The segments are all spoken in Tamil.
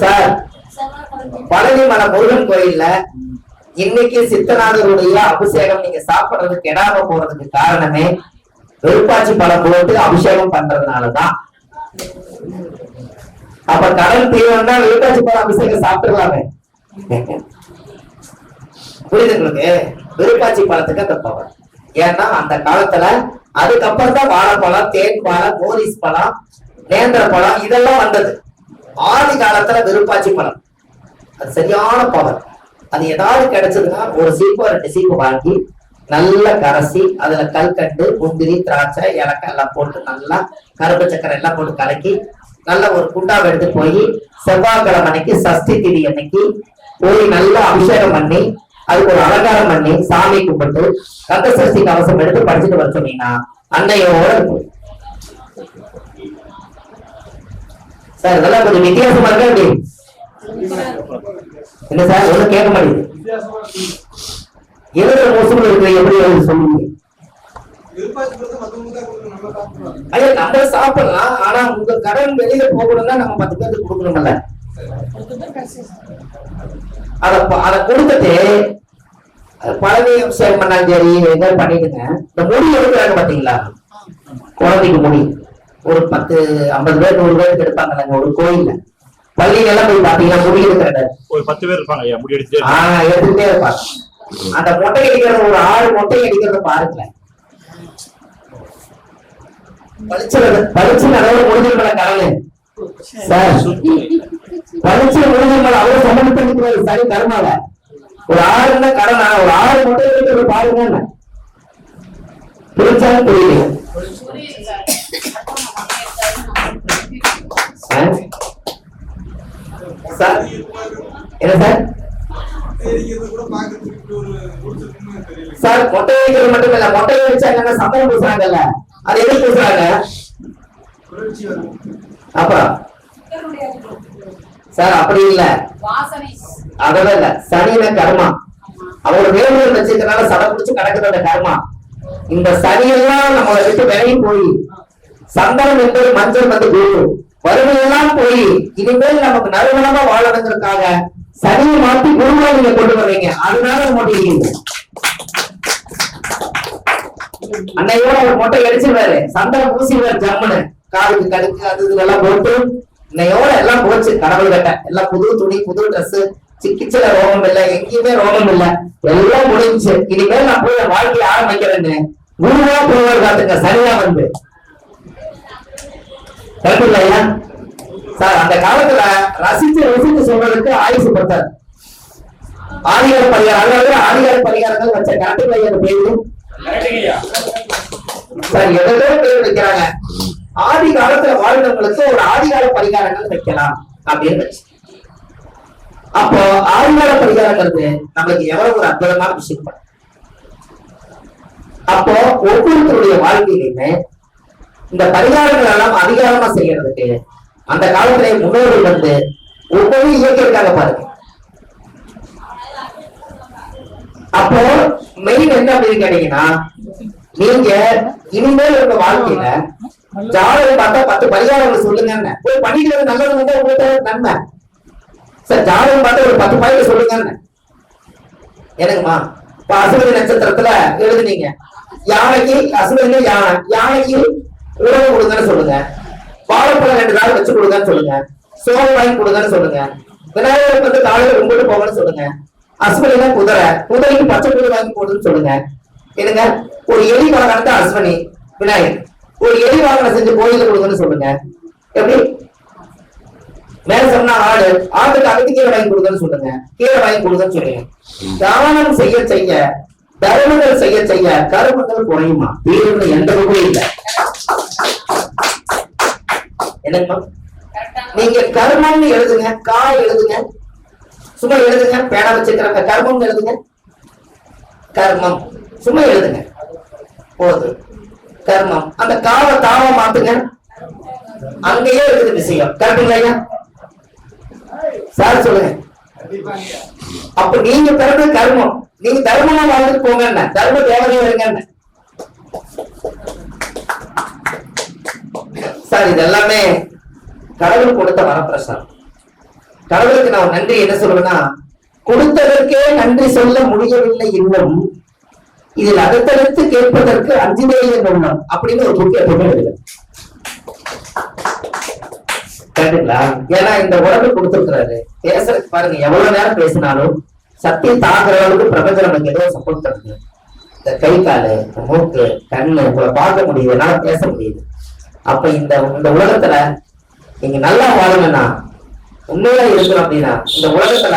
சார் பழனி மலை முருகன் கோயில்ல இன்னைக்கு சித்தநாதருடைய அபிஷேகம் நீங்க சாப்பிடுறது கெடாம போறதுக்கு காரணமே வெறுப்பாச்சி பழம் போட்டு அபிஷேகம் பண்றதுனாலதான். அப்ப கடல் தீவனம்னா வெறுப்பாச்சி பழம் அபிஷேகம் சாப்பிட்டுலாமே புரியுது உங்களுக்கு? வெறுப்பாச்சி பழத்துக்கு அந்த பவர். ஏன்னா அந்த காலத்துல அதுக்கப்புறம் தான் வாழைப்பழம் தேன் பழம் மோரிஸ் பழம் நேந்திர பழம் இதெல்லாம் வந்தது. ஆதி காலத்துல விருப்பாச்சி பழம். அது சரியான பவர் அது ஏதாவது கிடைச்சதுன்னா ஒரு சீப்பு ரெண்டு சீப்பு வாங்கி நல்லா கரைசி அதுல கல்கண்டு முந்திரி திராட்சை ஏலக்காய் எல்லாம் போட்டு நல்லா கருப்பு சக்கரை எல்லாம் போட்டு கலக்கி நல்ல ஒரு குண்டாவை எடுத்து போய் செவ்வாய்க்கிழமை அன்னைக்கு சஷ்டி திதி அன்னைக்கு போய் நல்லா அபிஷேகம் பண்ணி அதுக்கு ஒரு அலங்காரம் பண்ணி சாமி கும்பிட்டு கந்த சஷ்டி கவசம் எடுத்து படிச்சுட்டு வர சொன்னீங்கன்னா அன்னையோட சார் இதெல்லாம் கொஞ்சம் வித்தியாசமா இருக்கா எப்படி? என்ன சார் ஒண்ணும் கேட்க மாட்டேங்குது. எழுதுற மோசம் இருக்கு எப்படி எழுத சொல்லுங்க. ஐயா நம்ம சாப்பிடலாம் ஆனா உங்க கடன் வெளியில போகணும்னா நம்ம பத்து பேருக்கு கொடுக்கணும்ல. அத அத கொடுத்துட்டு பண்ணாலும் சரி எதாவது பண்ணிடுங்க. இந்த முடி எடுக்கிறாங்க பாத்தீங்களா? குழந்தைக்கு முடி. ஒரு பத்து ஐம்பது பேர் நூறு பேருக்கு எடுப்பாங்க ஒரு கோயில்ல. பள்ளியில எல்லாம் போய் பாத்தீங்கன்னா முடி எடுக்கிற ஒரு பத்து பேர் இருப்பாங்க முடி அடிச்சுட்டே ஆஹ் எடுத்துட்டே இருப்பாங்க. அந்த மொட்டை அடிக்கிறது ஒரு ஆறு மொட்டை அடிக்கிறத பாருங்களேன். பளிச்சு அளவு முடிஞ்சிருக்கல கடலு சார் பளிச்சு முடிஞ்சிருக்கல அவ்வளவு சம்பந்தப்பட்டு சரி கருமால ஒரு ஆறு கடனா? ஒரு ஆறு மொட்டை அடிக்கிறது பாருங்க புரிஞ்சாலும் புரியல சார்? என்ன சார்? சார் மொட்டை வைக்கிறது மட்டும் இல்ல. மொட்டை வச்சாங்க சம்பளம் பூசுறாங்கல்ல? அது எது பூசுறாங்க? அப்புறம்? சார் அப்படி இல்ல. வாசனை அதெல்லாம் இல்ல. சனியில கர்மா? அவரோட வேண்டுதல் வச்சிருக்கனால சடை பிடிச்சு கிடக்குது அந்த கர்மா. இந்த சனியெல்லாம் நம்ம விட்டு விலகி போய் சந்தனம் என்பது மஞ்சள் வந்து குரு வறுமையெல்லாம் போய் இனிமேல் நமக்கு நறுமணமா வாழணுங்கிறதுக்காக சனியை மாத்தி குருவா நீங்க கொண்டு வர்றீங்க. அதனால மாட்டீங்க அன்னையோட ஒரு மொட்டை அடிச்சிருவாரு சந்தனம் பூசிடுவாரு ஜம்முன்னு. காதுக்கு கடுக்கு அது இதெல்லாம் போட்டு இன்னையோட எல்லாம் போச்சு. கடவுள் கட்ட. எல்லாம் புது துணி புது டிரஸ் சிக்கிச்சல ரோகம் இல்ல எங்கேயுமே ரோகம் இல்ல. எல்லாம் முடிஞ்சு இனிமேல் நான் போய் வாழ்க்கையை ஆரம்பிக்கிறேன்னு குருவா போவார் காத்துங்க. சரியா வந்து. கரெக்ட் இல்லையா சார் அந்த காலத்துல ரசிச்சு ரசிச்சு சொல்றதுக்கு ஆயுசு பத்தார் ஆதிகார பரிகாரம் அதாவது ஆதிகார பரிகாரங்கள் வச்ச கரெக்ட் ஐயா பேரு. சார் எவ்வளோ பேர் வைக்கிறாங்க? ஆதி காலத்துல வாழ்ந்தவங்களுக்கு ஒரு ஆதிகால பரிகாரங்கள் வைக்கலாம் அப்படின்னு வச்சு. அப்போ ஆழ்வார பரிகாரங்கிறது நம்மளுக்கு எவ்வளவு ஒரு அற்புதமான விஷயம் அப்போ ஒவ்வொருத்தருடைய வாழ்க்கையிலுமே இந்த பரிகாரங்கள் எல்லாம் அதிகாரமா செய்யறதுக்கு அந்த காலத்திலே முன்னோர்கள் வந்து ஒவ்வொரு இயக்கியிருக்காங்க பாருங்க. அப்போ மெயின் என்ன அப்படின்னு கேட்டீங்கன்னா நீங்க இனிமேல் உங்க வாழ்க்கையில ஜாதகம் பார்த்தா பத்து பரிகாரங்கள் சொல்லுங்க போய் பண்ணிக்கிறது நல்லது வந்து உங்களுக்கு நன்மை? சார் ஜாதகம் பார்த்து ஒரு பத்து பாயிண்ட் சொல்லுங்க எனக்குமா இப்ப அசுவதி நட்சத்திரத்துல எழுதுனீங்க. யானைக்கு அசுவதியில யானை யானைக்கு உணவு கொடுங்கன்னு சொல்லுங்க. வாழைப்பழம் ரெண்டு நாள் வச்சு கொடுங்கன்னு சொல்லுங்க. சோறு வாங்கி கொடுங்கன்னு சொல்லுங்க. விநாயகருக்கு வந்து காலையில கும்பிட்டு போங்கன்னு சொல்லுங்க. அஸ்வினா குதிரை குதிரைக்கு பச்சை குதிரை வாங்கி போடுன்னு சொல்லுங்க. என்னங்க? ஒரு எலி வாகனத்தை அஸ்வினி விநாயகர். ஒரு எலி வாகனம் செஞ்சு கோயில கொடுங்கன்னு சொல்லுங்க. எப்படி? மேல சொன்னா ஆடு ஆட்டுக்கு அகத்து கீரை வாங்கி கொடுங்கன்னு சொல்லுங்க. கீரை வாங்கி கொடுங்கன்னு சொல்லுங்க. தானம் செய்ய செய்ய தர்மங்கள் செய்ய செய்ய கருமங்கள் குறையுமா? தீர்வு எந்த வகையும் இல்லை. என்னங்கம்மா நீங்க கர்மம்னு எழுதுங்க கா எழுதுங்க. சும்மா எழுதுங்க பேனா வச்சிருக்கிறாங்க கர்மம் எழுதுங்க. கர்மம். சும்மா எழுதுங்க. போது கர்மம். அந்த காவை தாவ மாத்துங்க. அங்கேயே இருக்குது விஷயம். கரெக்டுங்களா ஐயா? சார் சொல்லுங்க. அப்ப நீங்க பிறந்த கர்மம் நீங்க தர்மமா வாழ்ந்துட்டு போங்க தர்ம தேவதையா என்ன? சார் இது எல்லாமே கடவுள் கொடுத்த வரப்பிரசாதம். கடவுளுக்கு நான் நன்றி என்ன சொல்லுவேன்னா கொடுத்ததற்கே நன்றி சொல்ல முடியவில்லை இன்னும். இதில் அடுத்தடுத்து கேட்பதற்கு அஞ்சுதே உள்ளம் அப்படின்னு ஒரு புக் எப்பவுமே கரெக்டுங்களா ஏன்னா இந்த உடம்பு கொடுத்துருக்கிறாரு. பேசுறதுக்கு பாருங்க எவ்வளவு நேரம் பேசினாலும் சக்தி தாக்குற அளவுக்கு பிரபஞ்சம் நமக்கு ஏதோ சப்போர்ட் தருது. இந்த கை காலு மூக்கு கண்ணு உங்களை பார்க்க முடியுது என்னால பேச முடியுது. அப்ப இந்த இந்த உலகத்துல நீங்க நல்லா வாழணும்னா உண்மையா இருக்கணும் அப்படின்னா இந்த உலகத்துல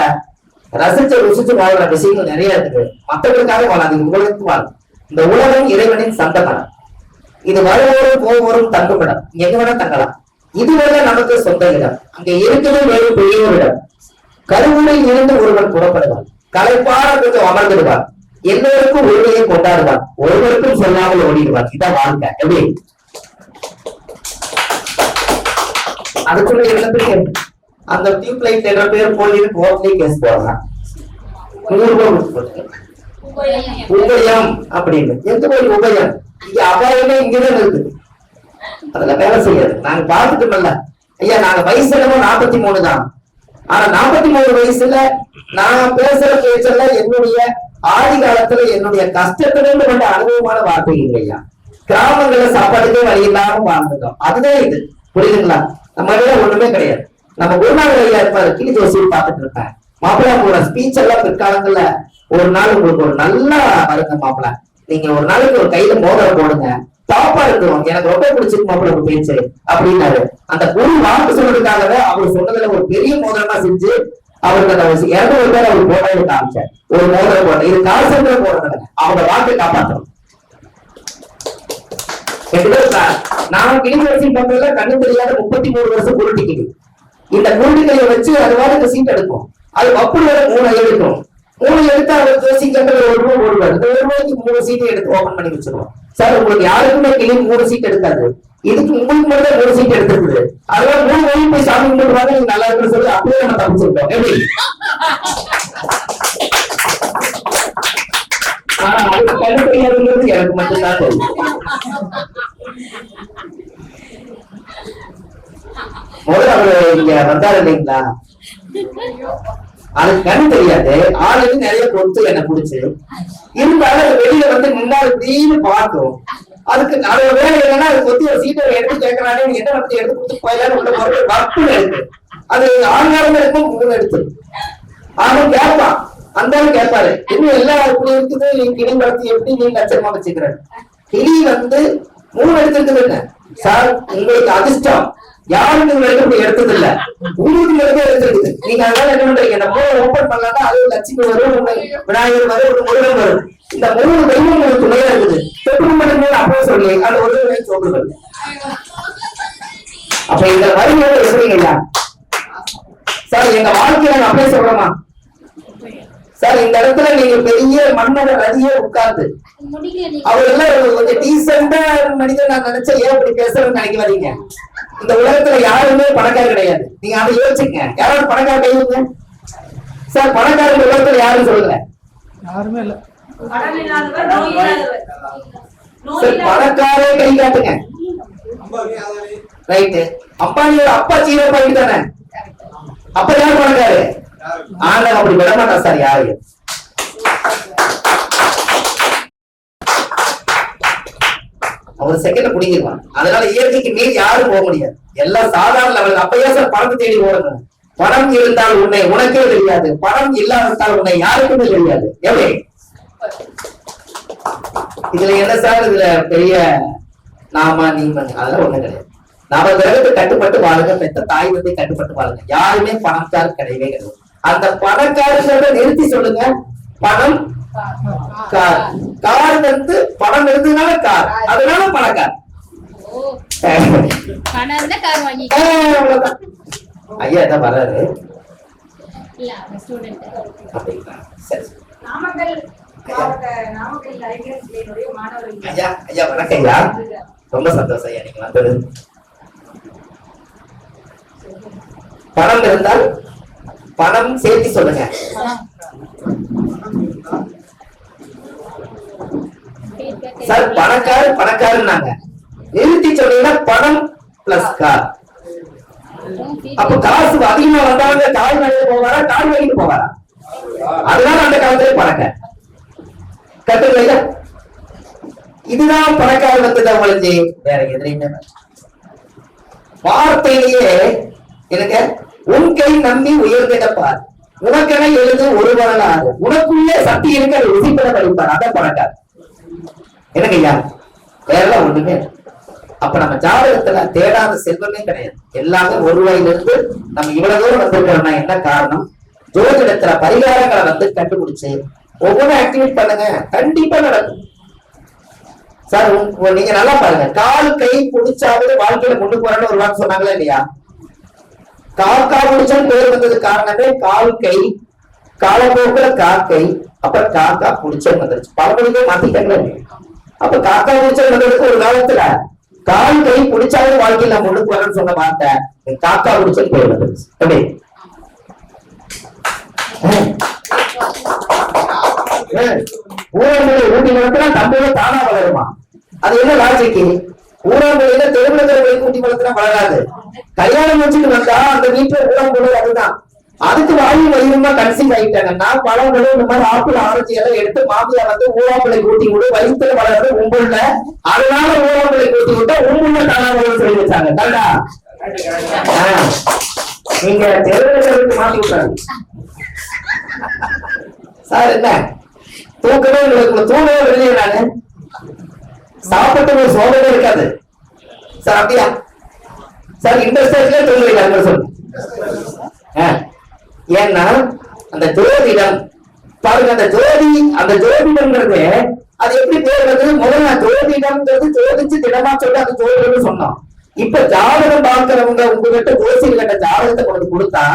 ரசிச்சு ருசிச்சு வாழ்ற விஷயங்கள் நிறைய இருக்குது. மற்றவர்களுக்காக வாழாது உங்களுக்கு வாழும் இந்த உலகம் இறைவனின் சந்தமரம் இது வருவோரும் போவோரும் தங்குமிடம் எங்க வேணா தங்கலாம். இதுவரை நமக்கு சொந்த இடம் அங்க இருக்கிறது வேறு பெரிய ஒரு இடம் கருவூரில் இருந்து ஒருவன் புறப்படுவான். களைப்பார கொஞ்சம் அமர்ந்திடுவான். எல்லோருக்கும் ஒருவரையும் கொண்டாடுவான். ஒருவருக்கும் சொல்லாமல் ஓடிடுவான். இதான் வாழ்க்கை எப்படி? அதுக்குள்ள எல்லாத்துக்கு அந்த டியூப் லைட் என்ற பேர் போலி கோர்ட்லயே கேஸ் போடுறான் நூறு ரூபாய். உபயம். அப்படின்னு. எந்த ஒரு உபயம்? இங்க அபாயமே இங்கதான் இருக்குது அதுல வேலை செய்யாது. நாங்க பார்த்துட்டோம்ல ஐயா நாங்க வயசு என்னமோ நாற்பத்தி மூணு தான். ஆனா நாற்பத்தி மூணு வயசுல நான் பேசுற பேச்செல்லாம் என்னுடைய ஆதி காலத்துல என்னுடைய கஷ்டத்திலிருந்து கொண்ட அனுபவமான வார்த்தை ஐயா. கிராமங்கள்ல சாப்பாட்டுக்கே வழி இல்லாம வாழ்ந்துட்டோம். அதுதான் இது. புரியுதுங்களா? நம்ம இடையில ஒண்ணுமே கிடையாது. நம்ம குருநாதர் ஐயா இருப்பாரு கிளி ஜோசி பார்த்துட்டு இருப்பேன் மாப்பிள்ளை உங்களோட ஸ்பீச் எல்லாம் பிற்காலங்கள்ல ஒரு நாள் உங்களுக்கு ஒரு நல்லா வருங்க மாப்பிள்ள. நீங்க ஒரு நாளைக்கு ஒரு கையில மோதிரம் போடுங்க. டாப்பா இருக்கிறோம் எனக்கு ரொம்ப பிடிச்சிருக்கு மாப்பிள்ள உங்க பேச்சு அப்படின்னாரு. அந்த குரு வாக்கு சொல்றதுக்காகவே அவர் சொன்னதுல ஒரு பெரிய மோதிரமா செஞ்சு அவருக்கு அந்த இருநூறு பேர் அவர் போட்டோ காமிச்சார் ஒரு மோதிரம் போட்ட இது கால் சென்டர் போடுறதுங்க அவங்க வாக்கை காப்பாற்றணும் நான் பண்றதுல கண்ணு தெரியாத முப்பத்தி மூணு வருஷம் குருட்டிக்குது இந்த குருட்டிக்கையை வச்சு அது வாருக்கு சீட் எடுக்கும். அது அப்படி மூணு எடுக்கும் மூணு எடுத்து அவர் ஒரு ரூபா போடுவார். இந்த ஒரு ரூபாய்க்கு மூணு சீட்டை எடுத்து ஓபன் பண்ணி வச்சிருவோம். சார் உங்களுக்கு யாருக்குமே கிளி மூணு சீட் எடுக்காது. இதுக்கு உங்களுக்கு மட்டும் தான் மூணு சீட் எடுத்துருக்குது. அதனால மூணு வழி போய் சாமி கும்பிடுவாங்க நீங்க நல்லா இருக்குன்னு சொல்லி அப்படியே நம்ம தப்பிச்சிருக்கோம். எப்படி? ஆனா அதுக்கு எனக்கு மட்டும்தான் தெரியும். முதல்ல அவரு இங்க வந்தாரு இல்லைங்களா? அதுக்கு கண் தெரியாது. ஆளுக்கு நிறைய பொறுத்து என்ன பிடிச்சு. இருந்தாலும் அது வெளியில வந்து நின்னா இப்படின்னு பார்க்கும். அதுக்கு அதோட வேலை என்னன்னா அது கொத்தி ஒரு சீட்டை எடுத்து கேட்கறானே நீ என்ன வந்து எடுத்து கொடுத்து போயிடலாம் உள்ள போறது வப்பு இருக்கு அது ஆங்காரம் இருக்கும் மூணு எடுத்து. அவன் கேட்பான். அந்த ஆளு கேட்பாரு. இன்னும் எல்லாம் இப்படி இருக்குது நீ கிளி வளர்த்து எப்படி நீ லட்சமா வச்சுக்கிறேன் கிளி வந்து மூணு என்ன? சார் உங்களுக்கு அதிர்ஷ்டம். யாரும் எடுக்க எடுத்தது இல்ல உங்களுக்கு மட்டும் எடுத்திருக்குது. நீங்க அதனால என்ன பண்றீங்க? மூணு ஓபன் பண்ணலாம்னா அது லட்சுமி வரும் விநாயகர் வரும் ஒரு முருகன் வரும். இந்த மூணு தெய்வம் உங்களுக்கு துணையா இருக்குது. தொட்டு மட்டும் அப்போ சொல்லி அது ஒரு சொல்லுங்கள் அப்ப இந்த வரிகளை எப்படிங்கய்யா சார் எங்க வாழ்க்கையில நான் அப்படியே சொல்றேமா சார் இந்த இடத்துல நீங்க பெரிய மன்னர ரதியே உட்கார்ந்து அவர் எல்லாம் கொஞ்சம் டீசெண்டா மனிதன் நான் நினைச்சேன் ஏன் இப்படி பேசுறேன்னு நினைக்காதீங்க? இந்த உலகத்துல யாருமே பணக்காரர் கிடையாது. நீங்க அதை யோசிச்சுங்க யாராவது பணக்காரர் கையுங்க சார் பணக்காரர் இந்த உலகத்துல யாரும் சொல்லுங்க. யாருமே இல்ல. பணக்காரே கை காட்டுங்க. ரைட்டு. அம்பானியோட அப்பா சீரோ பாயிண்ட் தானே? அப்ப யார் பணக்காரு? ஆனா அப்படி விட மாட்டா சார் யாரையும் ஒரு செகண்ட்ல புடிங்கிருவான் அதனால இயற்கைக்கு மீறி யாரும் போக முடியாது. எல்லாம் சாதாரண லெவல் அப்பயே சார் பணத்தை தேடி ஓடணும். பணம் இருந்தால் உன்னை உனக்கே தெரியாது. பணம் இல்லாவிட்டால் உன்னை யாருக்குமே தெரியாது. எப்படி? இதுல என்ன சார் இதுல பெரிய நாம நீங்க அதெல்லாம் ஒண்ணு கிடையாது. நம்ம கிரகத்தை கட்டுப்பட்டு வாழுங்க. பெத்த தாய் வந்து கட்டுப்பட்டு வாழுங்க. யாருமே பணக்காரர் கிடையவே கிடையாது. அந்த பணக்காரர்களை நிறுத்தி சொல்லுங்க. பணம் கார். கார் வந்து பணம் இருந்ததுனால கார். அதனால பணக்கார். ஐயா என்ன வர்றாரு. ரொம்ப சந்தோஷம் ஐயா நீங்க வந்தது. பணம் இருந்தால் பணம் சேர்த்து சொல்லுங்க. சார் பணக்காரர் பணக்காரன்னாங்க. நிறுத்தி சொன்னீங்கன்னா பணம் பிளஸ் கார் அப்ப காசு அதிகமா வந்தாங்க கால் வேலைக்கு போவாரா கால் வழிக்கு போவாரா? அதனால அந்த காலத்துல பணக்க. கட்டுங்க இதுதான் பணக்கார வந்தது உங்களுக்கு வேற எதுலையுமே வார்த்தையிலேயே எனக்கு உன் கை நம்பி உயர்ந்திடப்பார் உனக்கென எழுது ஒரு வரலாறு உனக்குள்ளே சக்தி இருக்க அதை ருசிப்பட படிப்பார். அதான் பணக்கார. எனக்கு ஐயா வேற ஒண்ணுமே அப்ப நம்ம ஜாதகத்துல தேடாத செல்வமே கிடையாது. எல்லாமே ஒரு ரூபாயிலிருந்து நம்ம இவ்வளவு தூரம் வந்திருக்கிறோம்னா என்ன காரணம்? ஜோதிடத்துல பரிகாரங்களை வந்து கண்டுபிடிச்சு ஒவ்வொன்றும் ஆக்டிவேட் பண்ணுங்க. கண்டிப்பா நடக்கும். சார் நீங்க நல்லா பாருங்க. கால் கை பிடிச்சாவது வாழ்க்கையில கொண்டு போறேன்னு ஒரு வாக்கு சொன்னாங்களா இல்லையா? காக்கா பிடிச்சான்னு பேர் வந்தது காரணமே கால் கை காலப்போக்குல காக்கை அப்புறம் காக்கா பிடிச்சன்னு வந்துருச்சு. பழமொழிக்கே மாத்திட்டாங்களே. அப்ப காக்கா பிடிச்சல் வந்ததுக்கு ஒரு காலத்துல கால் கை பிடிச்சாலும் வாழ்க்கையில் நான் கொண்டு போறேன்னு சொன்ன வார்த்தை இந்த காக்கா பிடிச்சல் பேர் அப்படி ஊரங்களை ஊட்டி வளர்த்தா நம்மள தானா வளருமா? அது என்ன லாஜிக்கு ஊரங்களில தெருவுல தெருவை ஊட்டி வளர்த்தா வளராது. கல்யாணம் வச்சுட்டு வந்தா அந்த வீட்டுல ஊரங்குழு அதுதான். அதுக்கு வாயு வயிறுமா கன்சீவ் ஆயிட்டாங்கன்னா பழங்களும் இந்த மாதிரி ஆப்பிள் ஆரஞ்சு எல்லாம் எடுத்து மாமியா வந்து ஊராம்பளை கூட்டி விடு வயிற்றுல வளர்றது உங்களுல அதனால ஊராம்பளை கூட்டி விட்டா உங்களுள்ள தானா சொல்லி வச்சாங்க. கண்டா? நீங்க தெருவுல தெருவுக்கு மாத்தி விட்டாங்க. சார் என்ன? தூக்கவே உங்களுக்கு தூங்கவே வெளியே நானு. சாப்பிட்டு ஒரு சோதனை இருக்காது. சார் அப்படியா? சார் இந்த ஸ்டேஜ்ல தூங்குறீங்க சொல்லு ஆ. ஏன்னா அந்த ஜோதிடம் பாருங்க அந்த ஜோதி அந்த ஜோதிடம்ங்கிறது அது எப்படி பேர் வந்து முதல்ல ஜோதிடம்ங்கிறது ஜோதிச்சு திடமா சொல்லி அது ஜோதிடம்னு சொன்னோம் இப்ப ஜாதகம் பார்க்கிறவங்க உங்ககிட்ட ஜோசியர் கிட்ட ஜாதகத்தை கொண்டு கொடுத்தா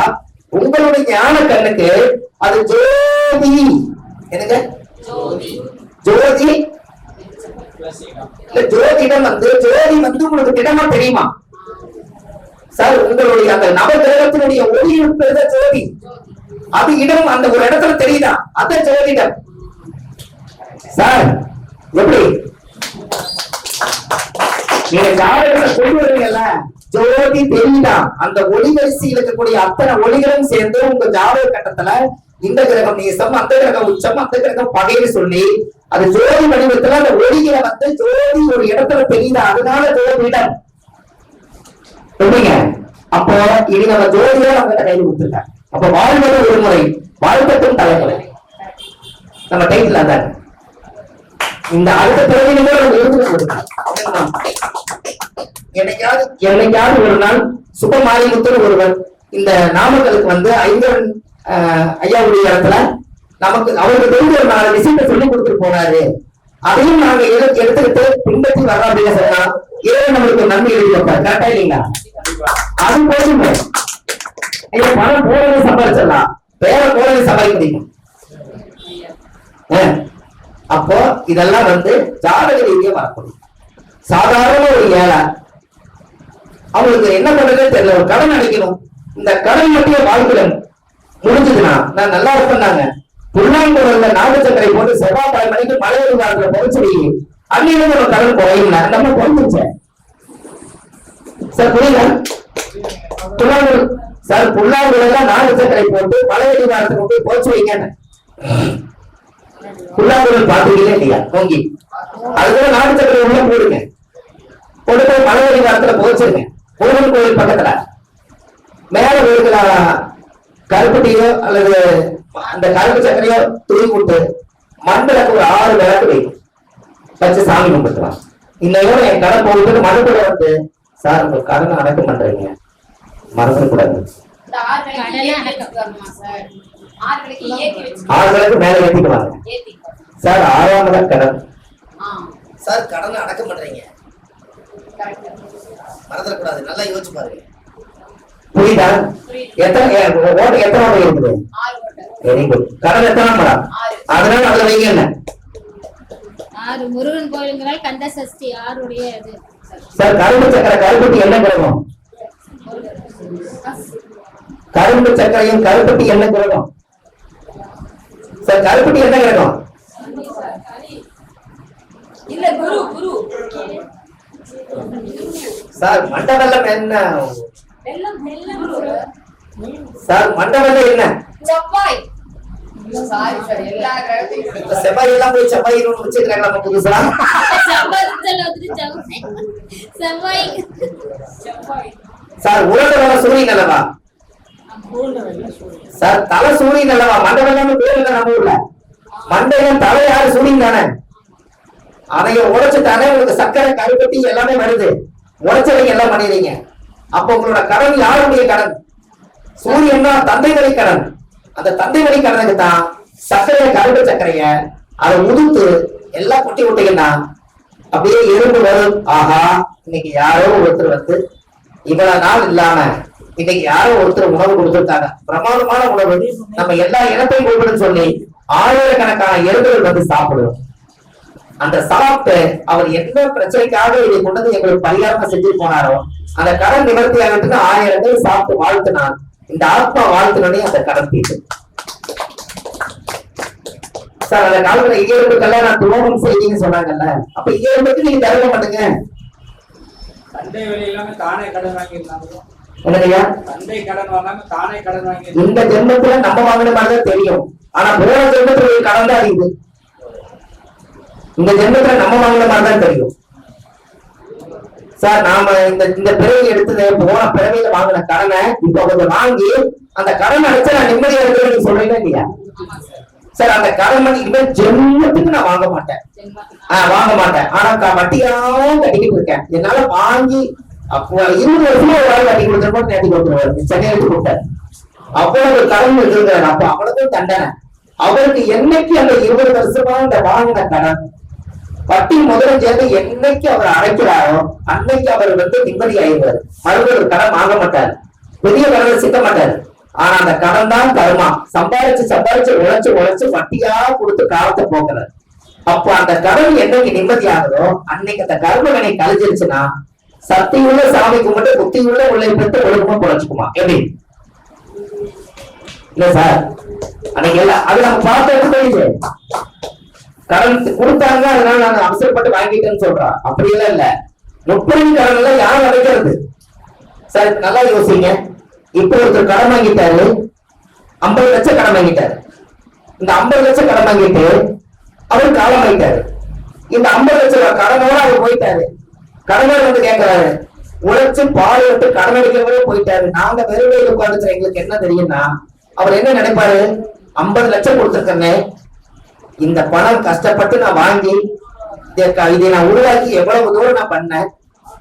உங்களுடைய ஞான கண்ணுக்கு அது ஜோதி. என்னங்க? ஜோதி. ஜோதிடம் வந்து ஜோதி வந்து உங்களுக்கு திடமா தெரியுமா? சார் உங்களுடைய அந்த நவகிரகத்தினுடைய ஒளி இருக்கிறத ஜோதி. அது இடம் அந்த ஒரு இடத்துல தெரியுதா? அத ஜோதிடம். சார் எப்படி? நீங்க ஜாதகத்தை கொண்டு வருவீங்கல்ல? ஜோதி தெரியுதா? அந்த ஒளி வரிசையில் இருக்கக்கூடிய அத்தனை ஒளிகளும் சேர்ந்து உங்க ஜாதக கட்டத்துல இந்த கிரகம் நேசம் அந்த கிரகம் உச்சம் அந்த கிரகம் பகைன்னு சொல்லி அது ஜோதி வடிவத்துல அந்த ஒளிகளை வந்து ஜோதி ஒரு இடத்துல தெரியுதா? அதனால ஜோதிடம் எப்படிங்க? அப்போ இனி நம்ம ஜோதியா நம்ம கையில் கொடுத்துருக்காங்க அப்ப வாழ்வது ஒரு முறை வாழ்க்கட்டும் தலைமுறை. நம்ம டைட்டில் அதான்? இந்த அடுத்த பிறகு நம்ம என்னைக்காவது என்னைக்காவது ஒரு நாள் சுபமாரிமுத்தர் ஒருவர் இந்த நாமக்கலுக்கு வந்து ஐந்தவன் ஆஹ், ஐயாவுடைய இடத்துல நமக்கு அவருக்கு தெரிஞ்ச ஒரு நாலு விஷயத்தை சொல்லி கொடுத்துட்டு போனாரு. அதையும் நாங்க எடுத்து எடுத்துக்கிட்டு பின்பற்றி வர்றோம் அப்படின்னு சொன்னா இறைவன் நம்மளுக்கு நன்மை எழுதி கரெக்டா இல்லைங்களா? அது போதுமே. நீங்க பணம் போறது சம்பாதிச்சிடலாம் பேர போறது சம்பாதிக்க முடியும்? அப்போ இதெல்லாம் வந்து ஜாதக ரீதியா வரக்கூடிய சாதாரண ஒரு ஏழை அவங்களுக்கு என்ன பண்றதுன்னு தெரியல. ஒரு கடன் அடைக்கணும். இந்த கடன் மட்டும் வாழ்க்கையில முடிஞ்சதுன்னா நான் நல்லா இருப்பேன்னாங்க. புல்லாங்குழல்ல நாடு சக்கரை போட்டு செவ்வாய் மணிக்கு மழை வாரத்துல பொறிச்சு அன்னையில ஒரு கடன் குறையும். நம்ம குறைஞ்சிச்சேன் சார் புரியல புல்லாங்குழல் சார் புல்லாங்குழல்ல நாடு சக்கரை போட்டு மழை வாரத்துக்கு போய் பொறிச்சு வைங்க புல்லாங்குழல் பாத்துக்கீங்களா இல்லையா? பொங்கி அதுக்கு நாடு சக்கரை உள்ள போடுங்க. கொண்டு போய் மலையடி காலத்துல போச்சிருங்க. முருகன் கோயில் பக்கத்துல. மேல இருக்கிற கருப்பட்டியோ அல்லது அந்த கருப்பு சக்கரையோ துணி விட்டு மண்டலுக்கு ஒரு ஆறு விளக்கு வைக்கும் வச்சு சாமி கும்பிட்டுலாம் இன்னையோட என் கடை போட்டு மறுபடியும் வந்து சார் உங்க கடனை அடக்கம் பண்றீங்க மறந்துடக்கூடாது இந்த ஆறு விளக்கு கடலை ஏத்தி அடக்கம். வச்சுட்டு வரணுமா சார்? ஆறு விளக்கு ஏத்தி வச்சு ஆறு விளக்கு மேல ஏத்திட்டு வாங்க ஏத்திட்டு வரணும். சார் ஆறாவது கடன் ஆ, சார் கடனை அடக்கம் பண்றீங்க. மறந்துடக்கூடாது நல்லா யோசிச்சு பாருங்க புரியுதா. எத்தனை ஓட்டு எத்தனை ஓட்டு இருக்குது. வெரி குட் கடன் எத்தனை மேடம். அதனால அதுல வைங்க என்ன ஆறு முருகன் கோயிலுங்கிறால் கந்த சஷ்டி ஆறுடைய இது. சார் கரும்பு சக்கரை கருப்பட்டி என்ன கிரகம்? கரும்பு சக்கரையும் கருப்பட்டி என்ன கிரகம்? சார் கருப்பட்டி என்ன கிரகம்? இல்ல குரு குரு. சார் மண்டபம் என்ன? சார் மண்டபம் என்ன? செவ்வாய். செவ்வாய் எல்லாம் போய் செவ்வாய் வச்சிருக்காங்க புதுசா? செவ்வாய் சார் உலக வேலை சூரியன் அல்லவா சார் தலை சூரியன் அல்லவா மண்டபம் பேர் இல்லை நம்ம ஊர்ல. மண்டபம் தலை யாரு சூரியன் தானே? அதைய உடைச்சு உங்களுக்கு சக்கரை கருப்பட்டி எல்லாமே வருது. உடைச்சவங்க எல்லாம் பண்ணிடுறீங்க. அப்ப உங்களோட கடன் யாருடைய கடன்? சூரியன் தான் தந்தை வழி கடன். அந்த தந்தை வழி கடனுக்கு தான் சர்க்கரைய கருப்பு சர்க்கரைய அதை உதுத்து எல்லாம் கொட்டி விட்டீங்கன்னா அப்படியே எறும்பு வரும். ஆஹா இன்னைக்கு யாரோ ஒருத்தர் வந்து இவ்வளவு நாள் இல்லாம இன்னைக்கு யாரோ ஒருத்தர் உணவு கொடுத்துருக்காங்க. பிரமாதமான உணவு. நம்ம எல்லா இனத்தையும் கொடுக்கணும்னு சொல்லி ஆயிரக்கணக்கான எருதுகள் வந்து சாப்பிடும் அந்த சாப்பிட்டு அவர் என்ன பிரச்சனைக்காக இதை கொண்டு வந்து எங்களுக்கு பரிகாரமா செஞ்சு போனாரோ அந்த கடன் நிவர்த்தி ஆகட்டுன்னு ஆயிரம் பேர் சாப்பிட்டு வாழ்த்தினான் இந்த ஆத்மா வாழ்த்துனே அந்த கடன் தீட்டு சார் அந்த காலத்துல இயல்புக்கெல்லாம் நான் துரோகம் செய்தீங்கன்னு சொன்னாங்கல்ல அப்ப இயல்புக்கு நீங்க தருக மாட்டீங்க. தந்தை வழி இல்லாம தானே கடன் வாங்கியிருந்தாங்க என்னங்கய்யா? தந்தை கடன் வாங்காம தானே கடன் வாங்கி இந்த ஜென்மத்துல நம்ம வாங்கின மாதிரி தெரியும். ஆனா போன ஜென்மத்துல ஒரு கடன் தான் இருக்குது இந்த ஜென்மத்துல நம்ம வாங்கின மாதிரி தான் தெரியும். சார் நாம இந்த இந்த பிறவி எடுத்தது போன பிறவியில வாங்கின கடனை இப்ப கொஞ்சம் வாங்கி அந்த கடன் அடைச்சு நான் நிம்மதியா இருக்கிறேன் நீங்க சொல்றீங்களா இல்லையா? சார் அந்த கடன் மணி இனிமேல் ஜென்மத்துக்கு நான் வாங்க மாட்டேன். ஆஹ் வாங்க மாட்டேன். ஆனா வட்டியாவும் கட்டிக்கிட்டு இருக்கேன். என்னால வாங்கி அப்போ இருபது வருஷமா ஒரு ஆள் கட்டி கொடுத்துருப்போம் நேற்று கொடுத்துருவாரு. சென்னை எடுத்து கொடுத்தாரு அவ்வளவு கடன் இருக்கிறார் அப்ப அவ்வளவு தண்டனை. அவருக்கு என்னைக்கு அந்த இருபது வருஷமா இந்த வாங்கின கடன் வட்டி முதலும் சேர்ந்து என்னைக்கு அவர் அடைக்கிறாரோ அன்னைக்கு அவர் வந்து நிம்மதி ஆயிடுவார் மறுபடியும் கடன் வாங்க மாட்டார். பெரிய கடவுள் சிக்க மாட்டார். ஆனா அந்த கடன் தான் கருமா. சம்பாதிச்சு சம்பாதிச்சு உழைச்சு உழைச்சு வட்டியா கொடுத்து காலத்தை போக்குறாரு. அப்போ அந்த கடன் என்னைக்கு நிம்மதி ஆகுதோ அன்னைக்கு அந்த கர்மவினை கழிஞ்சிருச்சுன்னா சக்தி உள்ள சாமி கும்பிட்டு புத்தி உள்ள உள்ளே பெற்று ஒழுக்கமா பொழைச்சுக்குமா? எப்படி? இல்ல சார். அன்னைக்கு எல்லாம் அது நம்ம பார்த்து எடுத்து தெரியுது கடன் கொடுத்தாங்க அதனால நான் அவசரப்பட்டு வாங்கிட்டேன்னு சொல்றான் அப்படி எல்லாம் இல்ல. முப்பது கடன் எல்லாம் யாரும் அடைக்கிறது? சார் நல்லா யோசிங்க. இப்போ ஒருத்தர் கடன் வாங்கிட்டாரு. ஐம்பது லட்சம் கடன் வாங்கிட்டாரு. இந்த ஐம்பது லட்சம் கடன் வாங்கிட்டு அவர் காலம் ஆயிட்டாரு இந்த ஐம்பது லட்சம் ரூபாய் கடனோட அவர் போயிட்டாரு. கடனோட வந்து கேட்கிறாரு உழைச்சு பால் விட்டு கடன் அடிக்கிறவரே போயிட்டாரு. நாங்க வெறுவையில் உட்காந்துச்சு எங்களுக்கு என்ன தெரியும்னா அவர் என்ன நினைப்பாரு? ஐம்பது லட்சம் கொடுத்துருக்கேன்னு இந்த பணம் கஷ்டப்பட்டு நான் வாங்கி இதை இதை நான் உருவாக்கி எவ்வளவு தூரம் நான் பண்ணேன்?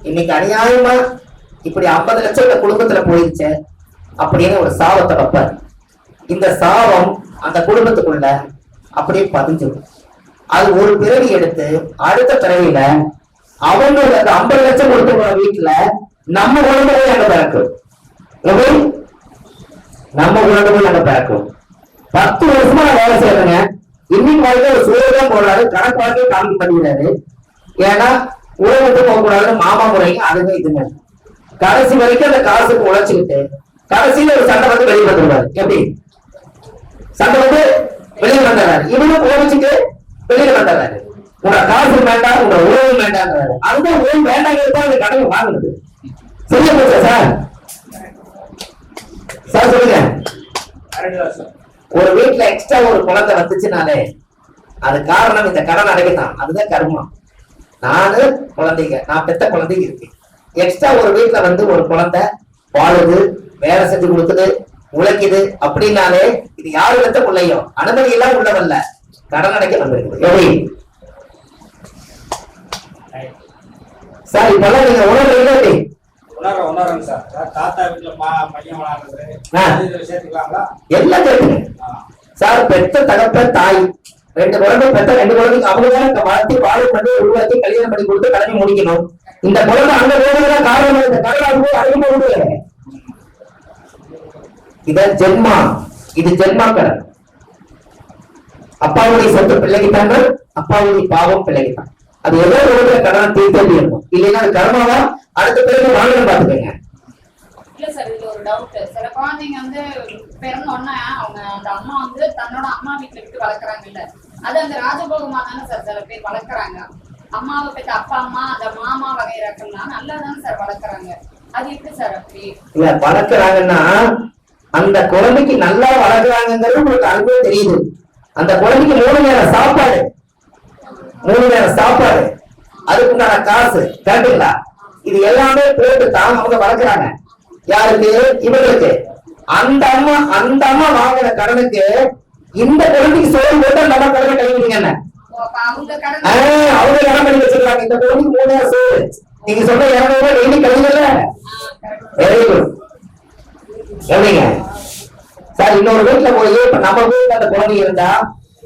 இன்னைக்கு அநியாயமா இப்படி ஐம்பது லட்சம் இந்த குடும்பத்துல போயிருச்சு அப்படின்னு ஒரு சாபத்தை வைப்பார். இந்த சாபம் அந்த குடும்பத்துக்குள்ள அப்படியே பதிஞ்சிடும். அது ஒரு பிறவி எடுத்து அடுத்த பிறவியில அவங்க அந்த ஐம்பது லட்சம் கொடுத்து போன வீட்டுல நம்ம குழந்தை போய் அங்க பிறக்கும். நம்ம குழந்தை போய் அங்க பிறக்கும். பத்து வருஷமா வேலை செய்யறேங்க. இன்னைக்கு வாழ்க்கை ஒரு சூழல் தான் போடுறாரு கணக்கு வாழ்க்கையை காமிக்க பண்ணிக்கிறாரு ஏன்னா உலகத்து போக கூடாதுன்னு மாமா முறைங்க அதுங்க இதுங்க. கடைசி வரைக்கும் அந்த காசுக்கு உழைச்சுக்கிட்டு கடைசியில ஒரு சண்டை வந்து வெளியே வந்துருவாரு. எப்படி? சண்டை வந்து வெளியே வந்துடுறாரு. இவனும் கோபிச்சுட்டு வெளியில வந்துடுறாரு. உங்க காசு வேண்டாம் உங்க உறவு வேண்டாங்கிறாரு அதுதான் உறவு வேண்டாங்கிறது அந்த கடனை வாங்குறது. சரியா போச்சா சார்? சார் சொல்லுங்க. ஒரு வீட்டுல எக்ஸ்ட்ரா ஒரு குழந்தை வந்துச்சுனாலே அது காரணம் இந்த கடன் அடைக்கத்தான் அதுதான் கர்மம் நானு குழந்தைங்க நான் பெத்த குழந்தைங்க இருக்கு எக்ஸ்ட்ரா ஒரு வீட்டுல வந்து ஒரு குழந்தை வாழுது வேலை செஞ்சு கொடுக்குது உழைக்குது அப்படின்னாலே இது யாரு பெத்த பிள்ளையோ? அனுமதி எல்லாம் உள்ளவல்ல கடன் அடைக்க வந்திருக்குது எப்படி? சார் இப்பெல்லாம் நீங்க உணர்றீங்க எப்படி சார். சார் தாத்தா வீட்டுல மா பையன் விளாடுறது ஆ. அது இதுல சேர்த்துக்கலாங்களா எல்லாம் கேட்டுங்க ஆ. சார் பெத்த தகப்பன் தாய். ரெண்டு குழந்தை பெத்த ரெண்டு குழந்தைக்கு அவங்க தான் இந்த வளர்த்தி பண்ணி உருவாக்கி கல்யாணம் பண்ணி கொடுத்து கடமை முடிக்கணும். இந்த குழந்தை அங்க போனதுதான் காரணம். இந்த போய் அதிகமா விடுவேன் இத ஜென்மா இது ஜென்மா கடன் அப்பாவுடைய சொத்து பிள்ளைகிட்டாங்க அப்பாவுடைய பாவம் பிள்ளைகிட்டான் அது ஏதோ ஒரு விதத்துல கடனை தீர்த்தே இருக்கும்? இல்லைன்னா அது கர்மாவா அடுத்த பிறகு வாங்கணும் பாத்துக்கோங்க இல்ல சார் இதுல ஒரு டவுட் சில குழந்தைங்க வந்து பிறந்த உடனே அவங்க அந்த அம்மா வந்து தன்னோட அம்மா வீட்டுல விட்டு வளர்க்குறாங்கல்ல. அது அந்த ராஜபோகமா தானே சார் சில பேர் வளர்க்குறாங்க. அம்மாவை பெற்ற அப்பா அம்மா அந்த மாமா வகைற இறக்கம்னா நல்லா தானே சார் வளர்க்குறாங்க. அது எப்படி சார் அப்படி? இல்ல வளர்க்குறாங்கன்னா அந்த குழந்தைக்கு நல்லா வளர்க்குறாங்கிறது உங்களுக்கு அன்பே தெரியுது. அந்த குழந்தைக்கு மூணு நேரம் மூணு நேரம் சாப்பாடு. அதுக்குண்டான காசு கரெக்டுங்களா இது எல்லாமே போட்டு தான் அவங்க வளர்க்குறாங்க. யாருக்கு? இவங்களுக்கு. அந்த அம்மா அந்த அம்மா வாங்குற கடனுக்கு இந்த குழந்தைக்கு சோறு போட்டு அந்த அம்மா கடனை கழிவுங்க என்ன? அவங்க கடன் ஆஹ், பண்ணி வச்சிருக்காங்க. இந்த குழந்தைக்கு மூணு நேரம் சோறு. நீங்க சொன்ன இருநூறு ரூபாய் டெய்லி கழிவுல? வெரி குட் எப்படிங்க? சார் இன்னொரு வீட்டுல போய் இப்ப நம்ம வீட்டுல அந்த குழந்தை இருந்தா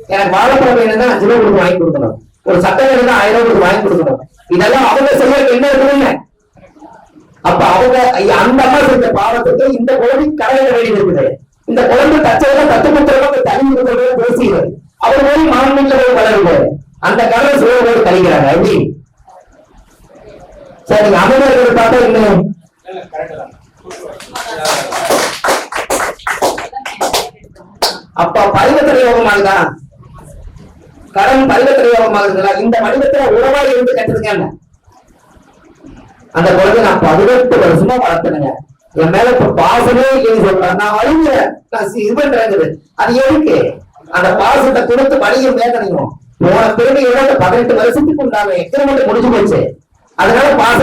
எனக்கு வாழைப்பழம் வேணும்னா அஞ்சு ரூபா கொடுத்து வாங்கி கொடுக்கணும். ஒரு சட்டம் இருந்தா ஆயிரம் ரூபாய் வாங்கி கொடுக்கணும். இதெல்லாம் அவங்க செய்யறதுக்கு என்ன இருக்குதுங்க அப்ப அவங்க அந்த அம்மா செஞ்ச பாவத்துக்கு இந்த குழந்தை கரையிட வேண்டியது இருக்குது. இந்த குழந்தை தச்சதெல்லாம் தத்து முத்திரமா தனி இருக்கிறத பேசுகிறது அவர் போய் மாமன் போய் வளருது. அந்த கரை சோறு கழிக்கிறாங்க எப்படி? சரி நீங்க பார்த்தா இன்னும் அப்ப பரிவர்த்தனை யோகமானதான் கடன் பரிவர்த்தனை யோகமாகுதுங்களா இந்த வடிவத்துல உறவா இருந்து கட்டுதுங்க அந்த குழந்தை நான் பதினெட்டு வருஷமா வளர்த்தனுங்க. என் மேல இப்ப பாசமே இல்லைன்னு சொல்றேன் நான் வழிகிறேன் நான் இது பண்றேங்குது அது எதுக்கு? அந்த பாசத்தை கொடுத்து வழியும் வேதனையும். போன பிறகு இழந்த பதினெட்டு வருஷத்துக்கு உண்டான எக்ஸ்பெரிமெண்ட் முடிஞ்சு போச்சு. அதனால பாசம்